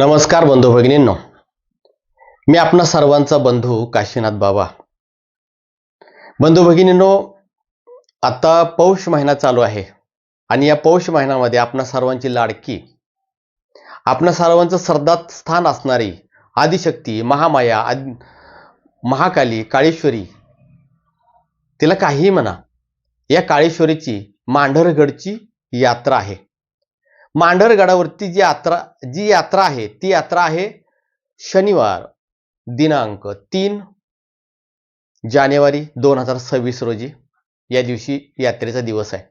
नमस्कार बंधू भगिनींनो. मी आपणा सर्वांचा बंधू काशीनाथ बाबा. बंधू भगिनींनो आता पौष महिना चालू आहे आणि या पौष महिन्यामध्ये आपणा सर्वांची लाडकी आपणा सर्वांचं श्रद्धात स्थान असणारी आदिशक्ती महामाया आदि महाकाली काळेश्वरी तिला काहीही म्हणा या काळेश्वरीची मांढरगडची यात्रा आहे. मांढरगडावरती जी यात्रा जी यात्रा आहे ती यात्रा आहे शनिवार दिनांक तीन जानेवारी दोन हजार सव्वीस रोजी. या दिवशी यात्रेचा दिवस आहे.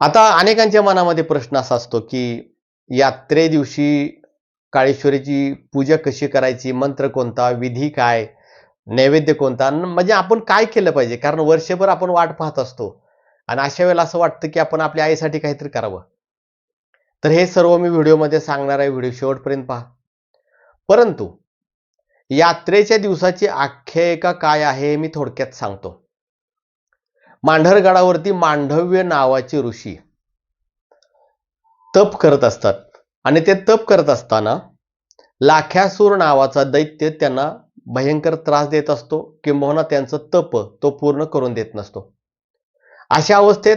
आता अनेकांच्या मनामध्ये प्रश्न असा असतो की यात्रे दिवशी काळेश्वरीची पूजा कशी करायची? मंत्र कोणता? विधी काय? नैवेद्य कोणता? म्हणजे आपण काय केलं पाहिजे? कारण वर्षभर आपण वाट पाहत असतो. आणि अशा वेळेला असं वाटतं की आपण आपल्या आईसाठी काहीतरी करावं. तर हे सर्व मी व्हिडिओमध्ये सांगणार आहे व्हिडिओ शेवटपर्यंत पहा. परंतु यात्रेच्या दिवसाची आख्यायिका काय आहे हे मी थोडक्यात सांगतो. मांढरगडावरती मांडव्य नावाचे ऋषी तप करत असतात. आणि ते तप करत असताना लाख्यासूर नावाचा दैत्य त्यांना भयंकर त्रास देत असतो किंबहुना त्यांचं तप तो पूर्ण करून देत नसतो. अशा अवस्थेत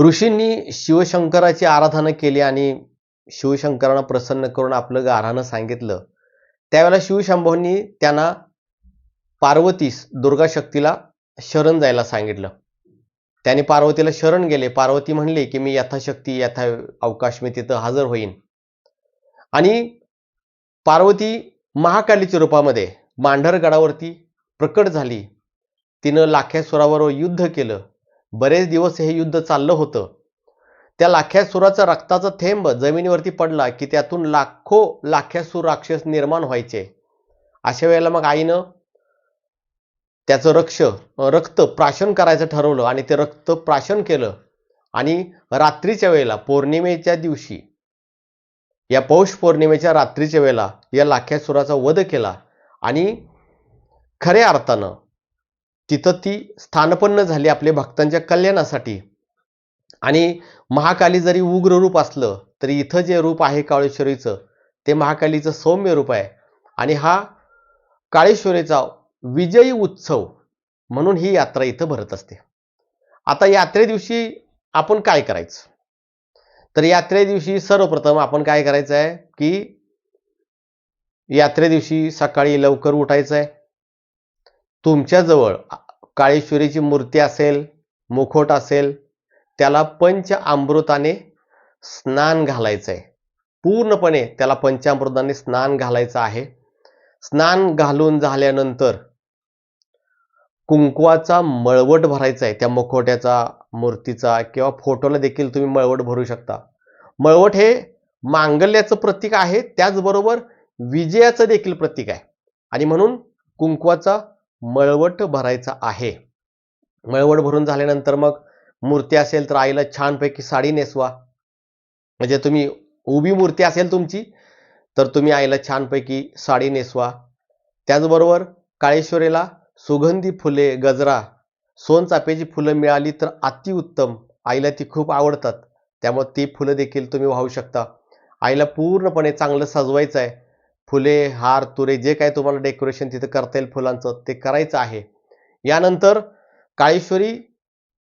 ऋषींनी शिवशंकराची आराधना केली आणि शिवशंकरांना प्रसन्न करून आपलं गाऱ्हाणं सांगितलं. त्यावेळेला शिवशंभूंनी त्यांना पार्वतीस दुर्गा शक्तीला शरण जायला सांगितलं. त्याने पार्वतीला शरण गेले. पार्वती म्हणले की मी यथाशक्ती यथा अवकाश मी तिथं हजर होईन. आणि पार्वती महाकालीच्या रूपामध्ये मांढरगडावरती प्रकट झाली. तिनं लाख्यासुरावर युद्ध केलं. बरेच दिवस हे युद्ध चाललं होतं. त्या लाख्यासुराचा रक्ताचा थेंब जमिनीवरती पडला की त्यातून लाखो लाख्यासूर राक्षस निर्माण व्हायचे. अशा वेळेला मग आईनं त्याचं रक्ष रक्त प्राशन करायचं ठरवलं आणि ते रक्त प्राशन केलं. आणि रात्रीच्या वेळेला पौर्णिमेच्या दिवशी या पौष पौर्णिमेच्या रात्रीच्या वेळेला या लाख्यासुराचा वध केला. आणि खऱ्या अर्थानं तिथं ती स्थानपन्न झाली आपल्या भक्तांच्या कल्याणासाठी. आणि महाकाली जरी उग्र रूप असलं तरी इथं जे रूप आहे काळेश्वरीचं ते महाकालीचं सौम्य रूप आहे. आणि हा काळेश्वरीचा विजयी उत्सव म्हणून ही यात्रा इथं भरत असते. आता यात्रे दिवशी आपण काय करायचं? तर यात्रे दिवशी सर्वप्रथम आपण काय करायचं आहे की यात्रे दिवशी सकाळी लवकर उठायचं आहे. तुमच्याजवळ काळेश्वरीची मूर्ती असेल मुखोट असेल त्याला पंच अमृताने स्नान घालायचं आहे पूर्णपणे त्याला पंचामृताने स्नान घालायचं आहे. स्नान घालून झाल्यानंतर कुंकवाचा मळवट भरायचा आहे त्या मुखोट्याचा मूर्तीचा किंवा फोटोला देखील तुम्ही मळवट भरू शकता. मळवट हे मांगल्याचं प्रतीक आहे त्याचबरोबर विजयाचं देखील प्रतीक आहे. आणि म्हणून कुंकवाचा मळवट भरायचा आहे. मळवट भरून झाल्यानंतर मग मूर्ती असेल तर आईला छानपैकी साडी नेसवा. म्हणजे तुम्ही उभी मूर्ती असेल तुमची तर तुम्ही आईला छानपैकी साडी नेसवा. त्याचबरोबर काळेश्वरीला सुगंधी फुले गजरा सोनचाफ्याची फुलं मिळाली तर अतिउत्तम आईला ती खूप आवडतात. त्यामुळे ती फुलं देखील तुम्ही वाहू शकता. आईला पूर्णपणे चांगलं सजवायचं आहे फुले हार तुरे जे काय तुम्हाला डेकोरेशन तिथं करता येईल फुलांचं ते करायचं आहे. यानंतर काळेश्वरी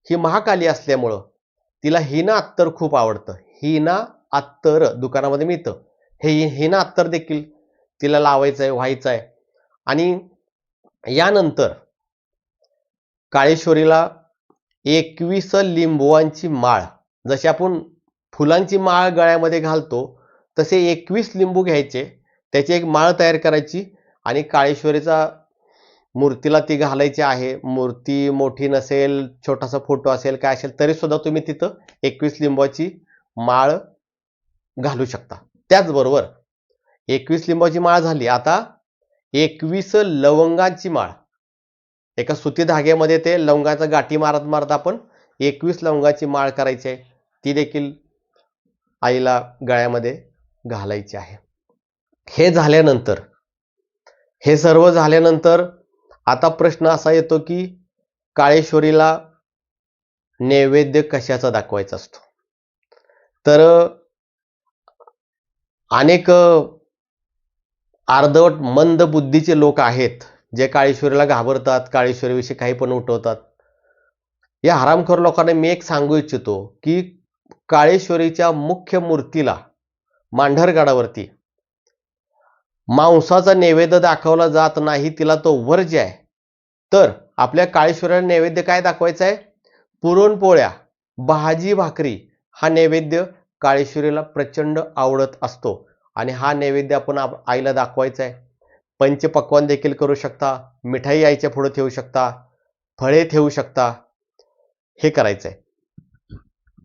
ही महाकाली असल्यामुळं तिला हिना अत्तर खूप आवडतं. हिना अत्तर दुकानामध्ये मिळतं. हे हिना अत्तर देखील तिला लावायचं आहे व्हायचं आहे आणि यानंतर काळेश्वरीला एकवीस लिंबुवांची माळ जशी आपण फुलांची माळ गळ्यामध्ये घालतो तसे एकवीस लिंबू घ्यायचे. त्याची एक माळ तयार करायची आणि काळेश्वरीचा मूर्तीला ती घालायची आहे. मूर्ती मोठी नसेल छोटासा फोटो असेल काय असेल तरीसुद्धा तुम्ही तिथं एकवीस लिंबाची माळ घालू शकता. त्याचबरोबर एकवीस लिंबाची माळ झाली. आता एकवीस लवंगाची माळ. एका सुती धाग्यामध्ये ते लवंगाचा गाठी मारत मारत आपण एकवीस लवंगाची माळ करायची आहे. ती देखील आईला गळ्यामध्ये घालायची आहे. हे झाल्यानंतर हे सर्व झाल्यानंतर आता प्रश्न असा येतो की काळेश्वरीला नैवेद्य कशाचा दाखवायचा असतो? तर अनेक अर्धवट मंद बुद्धीचे लोक आहेत जे काळेश्वरीला घाबरतात काळेश्वरीविषयी काही पण उठवतात. या हरामखोर लोकांना मी एक सांगू इच्छितो की काळेश्वरीच्या मुख्य मूर्तीला मांढरगडावरती मांसाचा नैवेद्य दाखवला जात नाही तिला तो वर्ज्य आहे. तर आपल्या काळेश्वराला नैवेद्य काय दाखवायचं आहे? पुरणपोळ्या भाजी भाकरी हा नैवेद्य काळेश्वरीला प्रचंड आवडत असतो आणि हा नैवेद्य आपण आप- आईला दाखवायचा आहे. पंचपक्वान देखील करू शकता मिठाई आईच्या पुढे ठेवू शकता फळे ठेवू शकता हे करायचं आहे.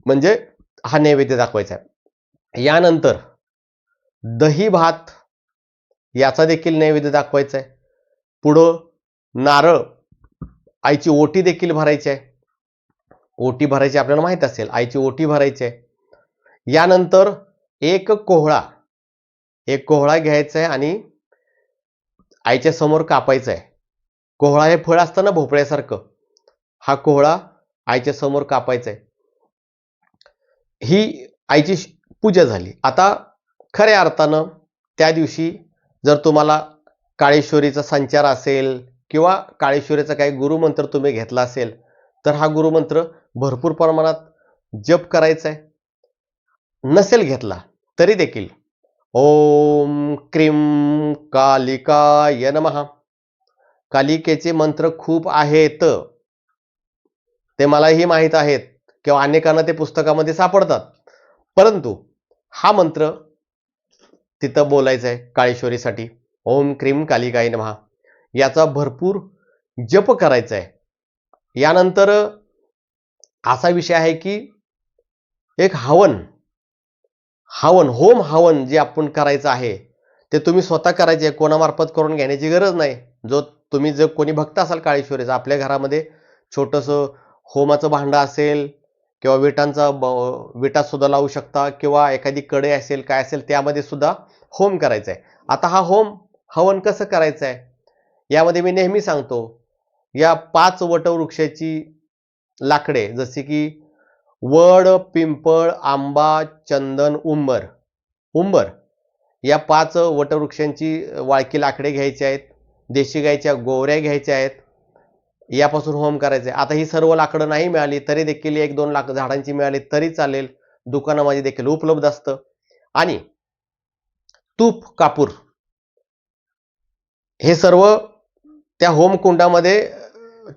म्हणजे हा नैवेद्य दाखवायचा आहे. यानंतर दही भात याचा देखील नैवेद्य दाखवायचा आहे. पुढं नारळ आईची ओटी देखील भरायची आहे. ओटी भरायची आपल्याला माहीत असेल आईची ओटी भरायची आहे. यानंतर एक कोहळा एक कोहळा घ्यायचा आहे आणि आईच्या समोर कापायचा आहे. कोहळा हे फळ असतं ना भोपळ्यासारखं हा कोहळा आईच्या समोर कापायचा आहे. ही आईची पूजा झाली. आता खऱ्या अर्थानं त्या दिवशी जर तुम्हाला काळेश्वरीचा संचार असेल किंवा काळेश्वरीचा काही गुरुमंत्र तुम्ही घेतला असेल तर हा गुरुमंत्र भरपूर प्रमाणात जप करायचा आहे. नसेल घेतला तरी देखील. ओम क्रीम कालिकाय नमः. कालिकेचे मंत्र खूप आहेत. ते मलाही माहीत आहेत किंवा अनेकांना ते पुस्तकामध्ये सापडतात. परंतु हा मंत्र तिथं बोलायचं आहे काळेश्वरीसाठी. ओम क्रीम कालिकाय नमहा याचा भरपूर जप करायचा आहे यानंतर असा विषय आहे की एक हवन हवन होम हवन जे आपण करायचं आहे ते तुम्ही स्वतः करायचे कोणामार्फत करून घेण्याची गरज नाही. जो तुम्ही जर कोणी भक्त असाल काळेश्वरीचा आपल्या घरामध्ये छोटंसं होमाचं भांडं असेल किंवा विटांचा ब- विटासुद्धा लावू शकता किंवा एखादी कडे असेल काय असेल त्यामध्ये सुद्धा होम करायचा आहे आता हा होम हवन कसं करायचं आहे यामध्ये मी नेहमी सांगतो या पाच वटवृक्षाची लाकडे जसे की वड पिंपळ आंबा चंदन उंबर. उंबर या पाच वटवृक्षांची वाळकी लाकडे घ्यायची आहेत देशी गाईच्या गोवऱ्या घ्यायच्या आहेत यापासून होम करायचे आता ही सर्व लाकडं नाही मिळाली तरी देखील एक दोन लाख झाडांची मिळाली तरी चालेल. दुकानामध्ये देखील उपलब्ध असतं. आणि तूप कापूर हे सर्व त्या होम कुंडामध्ये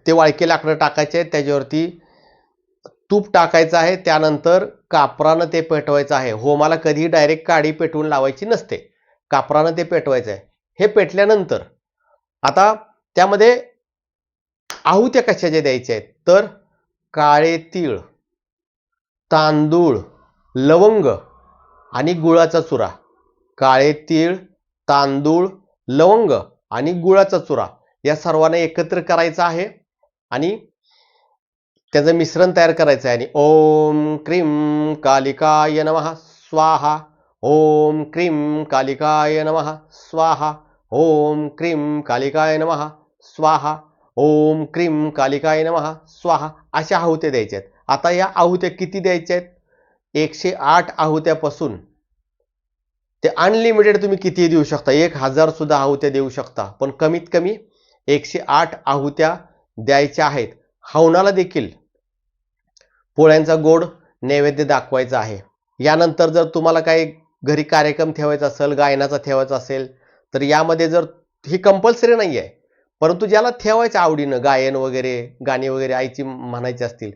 ते वाळके लाकडं टाकायचे आहेत. त्याच्यावरती तूप टाकायचं आहे. त्यानंतर कापरानं ते पेटवायचं आहे. होमाला कधीही डायरेक्ट काडी पेटवून लावायची नसते. कापरानं ते पेटवायचं आहे हे पेटल्यानंतर आता त्यामध्ये आहुत्या कशाच्या द्यायच्या आहेत? तर काळे तीळ तांदूळ लवंग आणि गुळाचा चुरा. काळे तीळ तांदूळ लवंग आणि गुळाचा चुरा या सर्वांना एकत्र करायचं आहे आणि त्याचं मिश्रण तयार करायचं आहे आणि ओम क्रीम कालिकाय नमः स्वाहा. ओम क्रीम कालिकाय नमः स्वाहा. ओम क्रीम कालिकाय नमः स्वाहा. ओम क्रीम कालिकाय नमः. स्वाहा अशा आहुत्या द्यायच्या आहेत आता या आहुत्या किती द्यायच्या आहेत एकशे आठ आहुत्यापासून. ते अनलिमिटेड तुम्ही किती देऊ शकता? एक हजार सुद्धा आहुत्या देऊ शकता. पण कमीत कमी एकशे आठ आहुत्या द्यायच्या आहेत. हवनाला देखील पोळ्यांचा गोड नैवेद्य दाखवायचा आहे. यानंतर जर तुम्हाला काही घरी कार्यक्रम ठेवायचा असेल गायनाचा ठेवायचा असेल तर यामध्ये जर ही कंपल्सरी नाही आहे परंतु ज्याला ठेवायचं आवडीनं गायन वगैरे गाणी वगैरे आईची म्हणायची असतील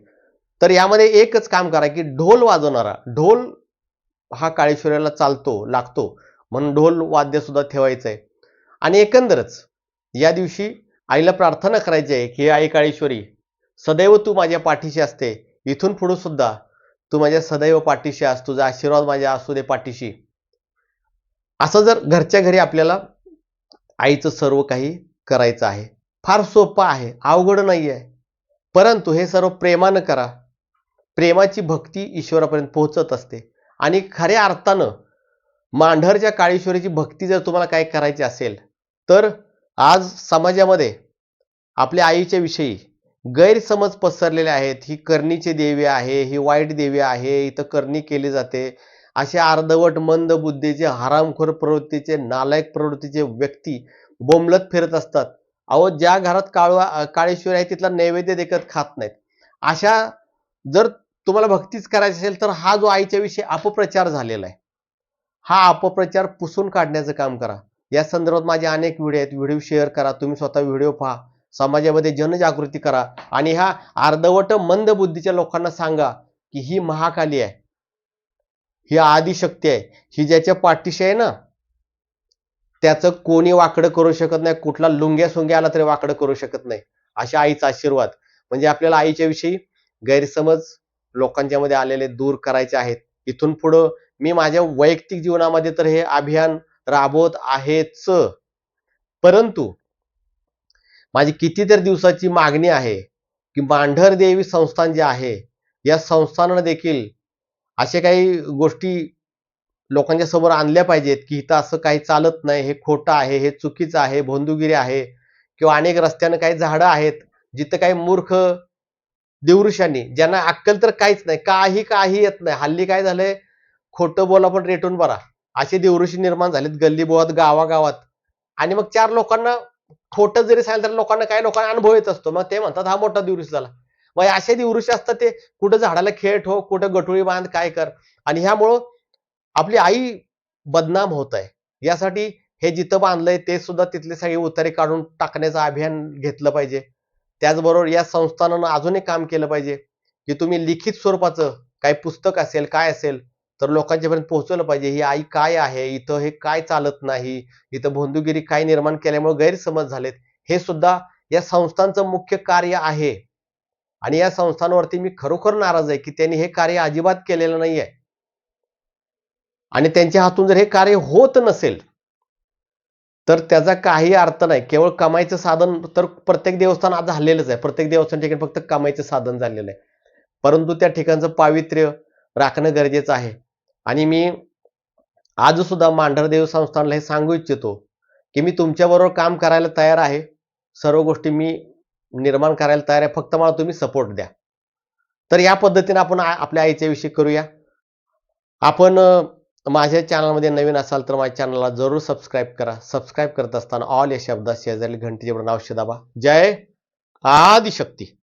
तर यामध्ये एकच काम करा की ढोल वाजवणारा ढोल हा काळेश्वराला चालतो लागतो म्हणून ढोल वाद्यसुद्धा ठेवायचं आहे आणि एकंदरच या दिवशी आईला प्रार्थना करायची आहे की आई काळेश्वरी सदैव तू माझ्या पाठीशी असते. इथून पुढे सुद्धा तू माझ्या सदैव पाठीशी आस तुझा आशीर्वाद माझ्या असू दे पाठीशी. असं जर घरच्या घरी आपल्याला आईचं सर्व काही करायचं आहे. फार सोपं आहे. अवघड नाही आहे परंतु हे सर्व प्रेमानं करा. प्रेमाची भक्ती ईश्वरापर्यंत पोहोचत असते. आणि खऱ्या अर्थानं मांढरच्या काळेश्वरीची भक्ती जर तुम्हाला काय करायची असेल तर आज समाजामध्ये आपल्या आईच्या विषयी गैरसमज पसरलेले आहेत. ही कर्णीची देवी आहे ही वाईट देवी आहे इथं करणी केली जाते. असे अर्धवट मंद बुद्धीचे हरामखोर प्रवृत्तीचे नालायक प्रवृत्तीचे व्यक्ती बोंबलत फिरत असतात. अहो ज्या घरात काळवा काळेश्वर आहे तिथला नैवेद्य देखत खात नाहीत. अशा जर तुम्हाला भक्तीच करायची असेल तर हा जो आईच्या विषयी अपप्रचार झालेला आहे. हा अपप्रचार पुसून काढण्याचं काम करा. या संदर्भात माझे अनेक व्हिडिओ आहेत. व्हिडिओ शेअर करा. तुम्ही स्वतः व्हिडिओ पहा. समाजामध्ये जनजागृती करा. आणि ह्या अर्धवट मंद बुद्धीच्या लोकांना सांगा की ही महाकाली आहे. ही आदिशक्ती आहे. ही ज्याच्या पाठीशी आहे ना त्याचं कोणी वाकडं करू शकत नाही कुठला लुंग्या सुंग्या आला तरी वाकडं करू शकत नाही अशा आईचा आशीर्वाद. म्हणजे आपल्याला आईच्या विषयी गैरसमज लोकांच्या मध्ये आलेले दूर करायचे आहेत. इथून पुढं मी माझ्या वैयक्तिक जीवनामध्ये तर हे अभियान राबवत आहेच. परंतु माझी कितीतरी दिवसाची मागणी आहे की मांढर देवी संस्थान जे आहे या संस्थानं देखील असे काही गोष्टी लोकांच्या समोर आणल्या पाहिजेत की इथं असं काही चालत नाही हे खोटं आहे हे चुकीचं आहे भोंदुगिरी आहे किंवा अनेक रस्त्यानं काही झाडं आहेत जिथं काही मूर्ख देवरुषांनी ज्यांना अक्कल तर काहीच नाही काही काही येत नाही. हल्ली काय झालंय? खोटं बोला पण रेटून बरा असे दिवृषी निर्माण झालेत गल्ली बोळात गावागावात. आणि मग चार लोकांना खोटं जरी सांगितलं तर लोकांना काही लोकांना अनुभव येत असतो. मग ते म्हणतात हा मोठा दिवृष झाला. मग असे दिवृष असतात ते कुठं झाडाला खेळ ठो कुठं गटुळी बांध काय कर. आणि ह्यामुळं आपली आई बदनाम होत आहे. यासाठी हे जिथं बांधलंय ते सुद्धा तिथले सगळे उतारे काढून टाकण्याचं अभियान घेतलं पाहिजे. त्याचबरोबर या संस्थानानं अजून एक काम केलं पाहिजे की तुम्ही लिखित स्वरूपाचं काही पुस्तक असेल काय असेल तर लोकांच्यापर्यंत पोहोचवलं पाहिजे ही आई काय आहे? इथं हे काय चालत नाही? इथं भोंदूगिरी काय निर्माण केल्यामुळे गैरसमज झालेत? हे सुद्धा या संस्थांचं मुख्य कार्य आहे. आणि या संस्थांवरती मी खरोखर नाराज आहे की त्यांनी हे कार्य अजिबात केलेलं नाही आहे आणि त्यांच्या हातून जर हे कार्य होत नसेल तर त्याचा काही अर्थ नाही. केवळ कमाईचं साधन तर प्रत्येक देवस्थान आज झालेलंच आहे. प्रत्येक देवस्थान ठिकाणी फक्त कमाईचं साधन झालेलं आहे. परंतु त्या ठिकाणचं पावित्र्य राखणं गरजेचं आहे. आणि मी आज सुद्धा मांढरदेव संस्थानला हे सांगू इच्छितो की मी तुमच्याबरोबर काम करायला तयार आहे. सर्व गोष्टी मी निर्माण करायला तयार आहे. फक्त मला तुम्ही सपोर्ट द्या. तर या पद्धतीने आपण आपल्या आईच्या विषयी करूया. आपण माझ्या चॅनलमध्ये नवीन असाल तर माझ्या चॅनलला जरूर सबस्क्राईब करा. सबस्क्राईब करत असताना ऑल या शब्दात शेजारी घंटीचे नाव दाबा जय आदिशक्ती.